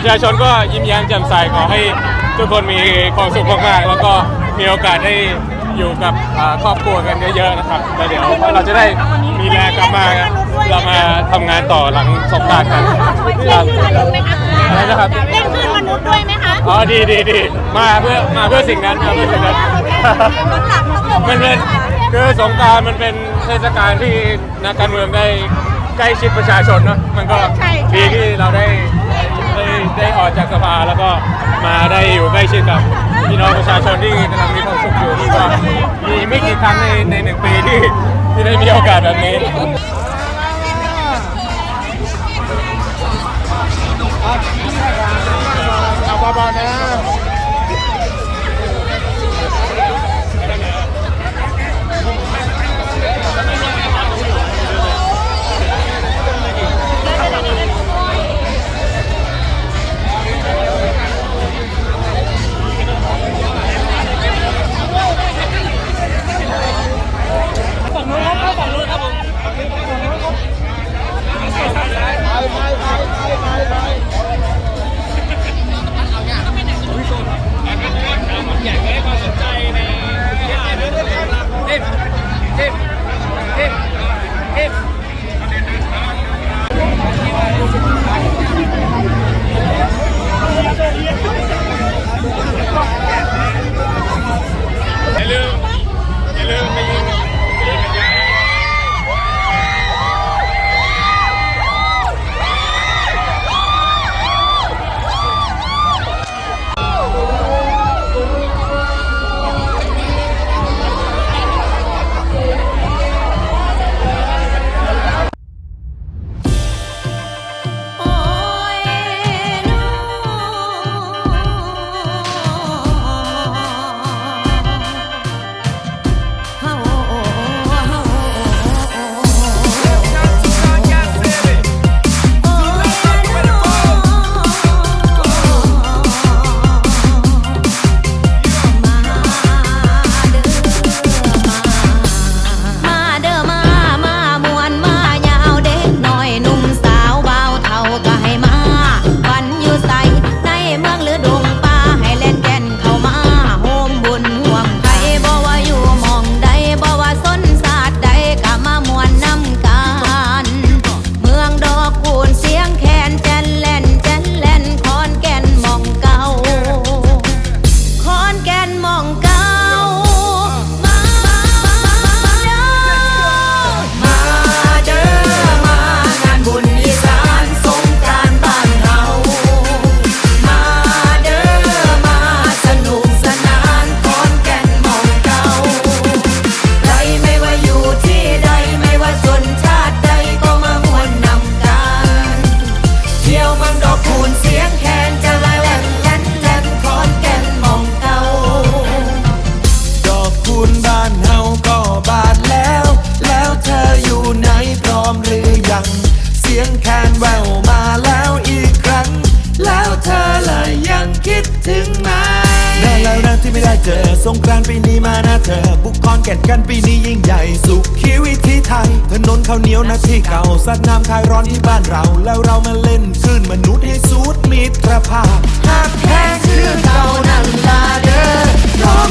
ประชาชนก็ยิ้มแย้มแจ่มใสขอให้ทุกคนมีความสุขมากๆ แล้วก็มีโอกาสได้อยู่กับอ่าครอบครัวกันเยอะๆนะครับแล้วเดี๋ยวเราจะได้มีแรงกลับมาเรามาทำงานต่อหลังสงกรารกันครับอะไรนะครับเล่นคลื่นมนุษย์ด้วยไหมคะอ๋อดีดีดีมาเพื่อมาเพื่อสิ่งนั้นมาเพื่อสิ่งนั้นมันเป็นคือสงกรารมันเป็นเทศกาลที่นักการเมืองได้ใกล้ชิดประชาชนเนอะมันก็ดีที่เราได้ ได้ออกจากสภาแล้วก็มาได้อยู่ใกล้ชิดกับพี่น้องประชาชนที่กำลังมีความสุขอยู่นี่ก็มีไม่กี่ครั้งในในหนึ่งปีที่ที่ได้มีโอกาสแบบนี้เอาเบาๆนะ จอ สงกรานปีนี้มานะเธอ บุกคอนแก่นกันปีนี้ยิ่งใหญ่ สุขีวิธีไทย ถนนข้าวเหนียวนะที่เก่าสัดน้ำคลายร้อนที่บ้านเรา แล้วเรามาเล่นคลื่นมนุษย์ให้สูดมิตรภาพหากแพ้ชื่อเก่านั่งลาเด้อพร้อม